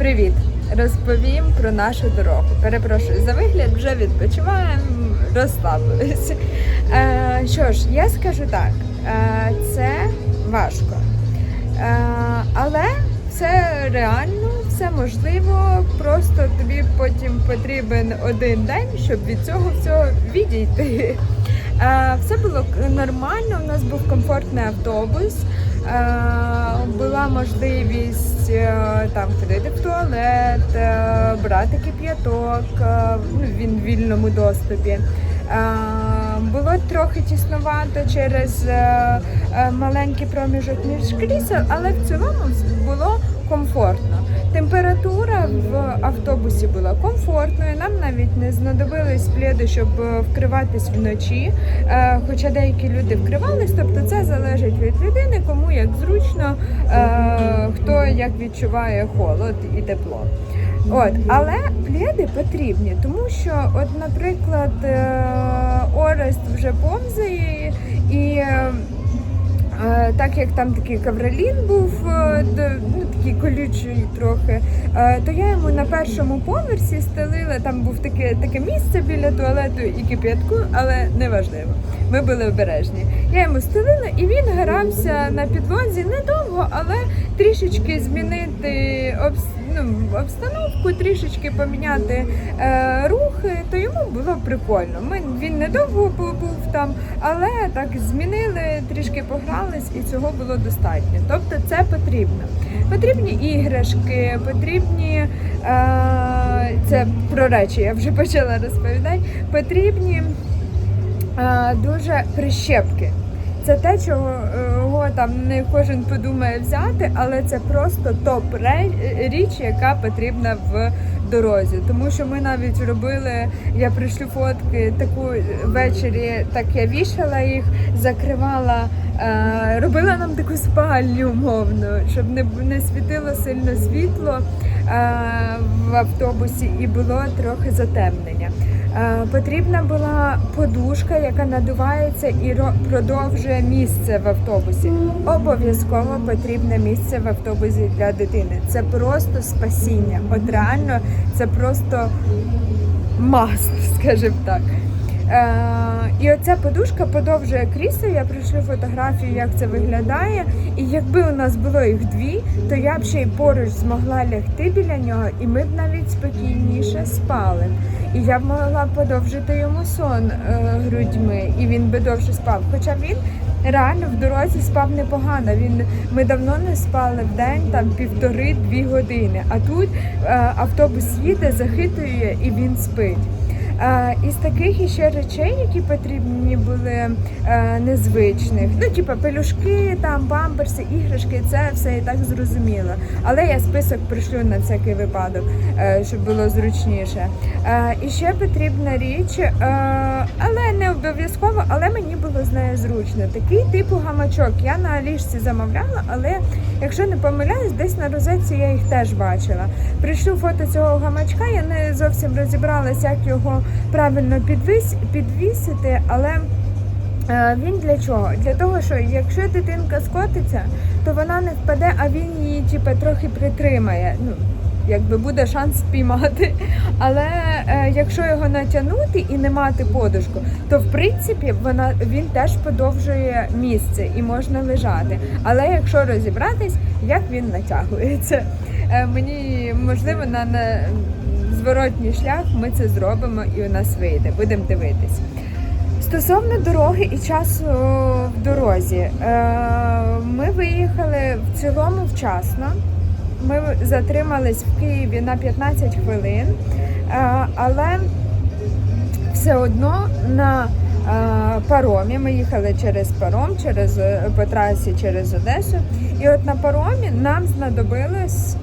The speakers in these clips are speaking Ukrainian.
Привіт! Розповім про нашу дорогу. Перепрошую за вигляд, вже відпочиваємо, розслабилися. Е, що ж, я скажу так: е, це важко. Е, але все реально, все можливо. Просто тобі потім потрібен один день, щоб від цього всього відійти. Е, все було нормально. У нас був комфортний автобус. Е, була можливість е, там ходити в туалет, е, брати кип'яток. е, ну, він в вільному доступі. Було трохи тіснувато через маленький проміжок між крісел, але в цілому було комфортно. Температура в автобусі була комфортною. Нам навіть не знадобились пледи, щоб е, вкриватись вночі. Е, Хоча деякі люди вкривались, тобто це залежить від людини, кому як зручно, е, хто як відчуває холод і тепло. От, але пледи потрібні, тому що, от, наприклад, Орест вже повзає і. Е, Так як там такий каврелін був, е, ну такий колючий трохи, е, то я йому на першому поверсі стелила. Там був таке таке місце біля туалету і кип'ятку, але неважливо. Ми були обережні. Я йому стелила, і він грався на підлозі недовго, але трішечки змінити обс- ну, обстановку, трішечки поміняти е, рухи, то йому було прикольно. Ми він недовго був там, але так змінили, трішки погрались, і цього було достатньо. Тобто це потрібно. Потрібні іграшки, потрібні е, це про речі, я вже почала розповідати. Потрібні е, дуже прищепки. Це те, чого е, там не кожен подумає взяти, але це просто топ річ, яка потрібна в дорозі. Тому що ми навіть робили, я прийшлю фотки таку ввечері, так я вішала їх, закривала, е, робила нам таку спальню умовно, щоб не, не світило сильно світло е, в автобусі і було трохи затемнення. Е, Потрібна була подушка, яка надувається і ро- продовжує місце в автобусі. Обов'язково потрібне місце в автобусі для дитини. Це просто спасіння. От реально, це просто маст, скажімо так. Е, і оця подушка подовжує крісло. Я прийшлю фотографію, як це виглядає. І якби у нас було їх дві, то я б ще й поруч змогла лягти біля нього, і ми б навіть спокійніше спали. І я б могла подовжити йому сон е, грудьми, і він би довше спав. Хоча він реально в дорозі спав непогано. Він ми давно не спали в день, там півтори-дві години. А тут е, автобус їде, захитує і він спить. Із таких іще речей, які потрібні були е, незвичних, ну типу пелюшки, там памперси, іграшки, це все і так зрозуміло. Але я список пришлю на всякий випадок, е, щоб було зручніше. Е, і ще потрібна річ, але не обов'язково, але мені було з нею зручно. Такий типу гамачок. Я на Алішці замовляла, але якщо не помиляюсь, десь на розетці я їх теж бачила. Прийшлю фото цього гамачка, я не зовсім розібралась, як його правильно підвісити, але е, він для чого? Для того, що якщо дитинка скотиться, то вона не впаде, а він її типу, трохи притримає. Ну, якби буде шанс спіймати. Але е, якщо його натягнути і не мати подушку, то в принципі вона він теж подовжує місце і можна лежати. Але якщо розібратись, як він натягується, е, мені можливо на, на зворотній шлях ми це зробимо і у нас вийде. Будемо дивитись. Стосовно дороги і часу в дорозі, е, ми виїхали в цілому вчасно. Ми затримались в Києві на 15 хвилин, е, але все одно на е, паромі ми їхали через паром, через по трасі через Одесу. І от на паромі нам знадобилось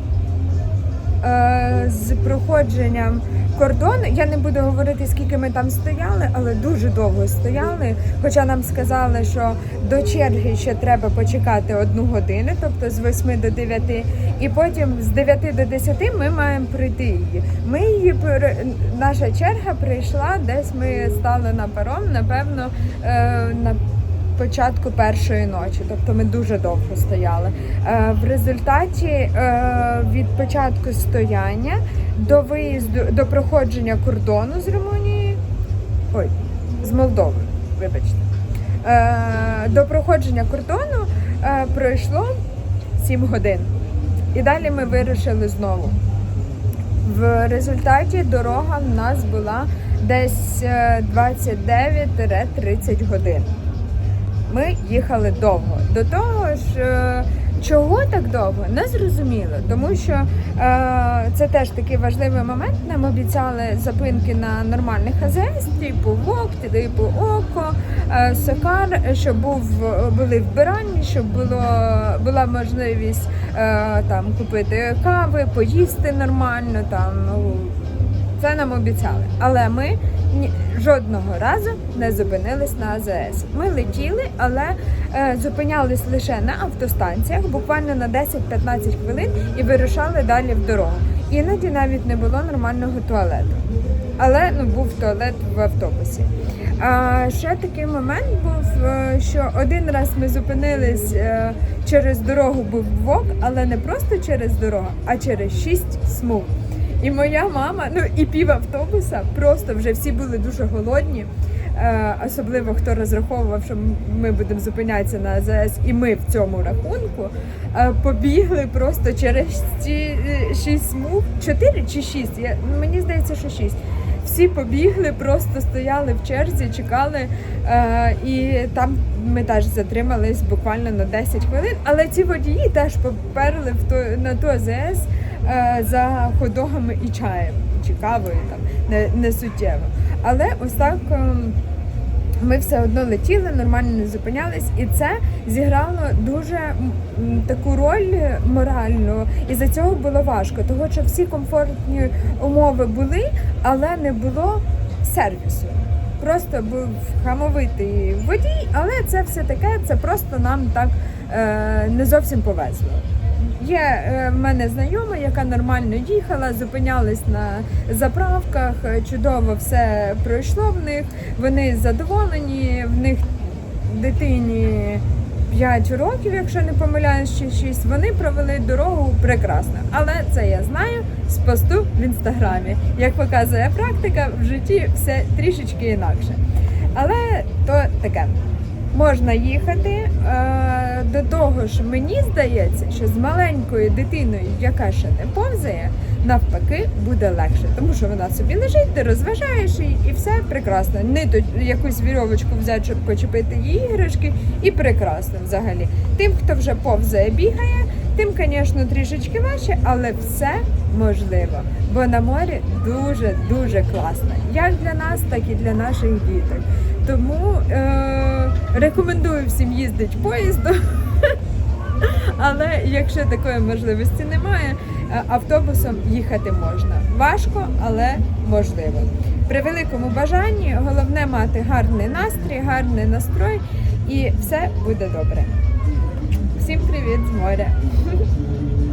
з проходженням кордону. Я не буду говорити, скільки ми там стояли, але дуже довго стояли. Хоча нам сказали, що до черги ще треба почекати одну годину, тобто з 8 до 9, і потім з 9 до 10 ми маємо прийти її. Ми її наша черга прийшла, десь ми стали на паром, напевно, е, на початку першої ночі, тобто ми дуже довго стояли. Е, В результаті е, від початку стояння до виїзду до проходження кордону з Румунією, ой, з Молдови, вибачте. Е, До проходження кордону пройшло 7 годин. І далі ми вирішили знову. В результаті дорога в нас була десь е, 29-30 годин. Ми їхали довго. До того ж, е, чого так довго? Не зрозуміло, тому що е, це теж такий важливий момент. Нам обіцяли зупинки на нормальних АЗС, типу ВОК, типу ОКО, е, Сокар, щоб був були вбиральні, щоб було була можливість е, там купити кави, поїсти нормально. Там ну, це нам обіцяли. Але ми ні, жодного разу не зупинились на АЗС. Ми летіли, але е, зупинялись лише на автостанціях, буквально на 10-15 хвилин і вирушали далі в дорогу. Іноді навіть не було нормального туалету. Але ну, був туалет в автобусі. А ще такий момент був, е, що один раз ми зупинились е, через дорогу був вок, але не просто через дорогу, а через шість смуг. І моя мама, ну і пів автобуса, просто вже всі були дуже голодні. Е, особливо хто розраховував, що ми будемо зупинятися на АЗС, і ми в цьому рахунку е, побігли просто через ці е, шість смуг, чотири чи шість. Я, мені здається, що шість. Всі побігли, просто стояли в черзі, чекали, і там ми теж затримались буквально на 10 хвилин. Але ці водії теж поперли в то, на ту АЗС за ходогами і чаєм, чи кавою там не, не суттєво. Але ось так. ем, ми все одно летіли, нормально не зупинялись, і це зіграло дуже таку роль моральну, і за цього було важко, тому що всі комфортні умови були, але не було сервісу. Просто був хамовитий водій, але це все таке, це просто нам так е, не зовсім повезло. Є е, в мене знайома, яка нормально їхала, зупинялись на заправках, е, чудово все пройшло в них. Вони задоволені, в них дитині 5 років, якщо не помиляюсь, чи 6. Вони провели дорогу прекрасно. Але це я знаю з посту в інстаграмі. Як показує практика, в житті все трішечки інакше. Але то таке. Можна їхати е, до того ж, мені здається, що з маленькою дитиною, яка ще не повзає, навпаки буде легше, тому що вона собі лежить, ти розважаєш її, і все прекрасно. Не то якусь вірьовочку взяти, щоб почепити її іграшки, і прекрасно взагалі. Тим, хто вже повзає, бігає, тим, звісно, трішечки важче, але все можливо. Бо на морі дуже дуже класно, як для нас, так і для наших діток. Тому е- рекомендую всім їздити поїздом. Але якщо такої можливості немає, е, автобусом їхати можна. Важко, але можливо. При великому бажанні головне мати гарний настрій, гарний настрой, і все буде добре. Всім привіт з моря!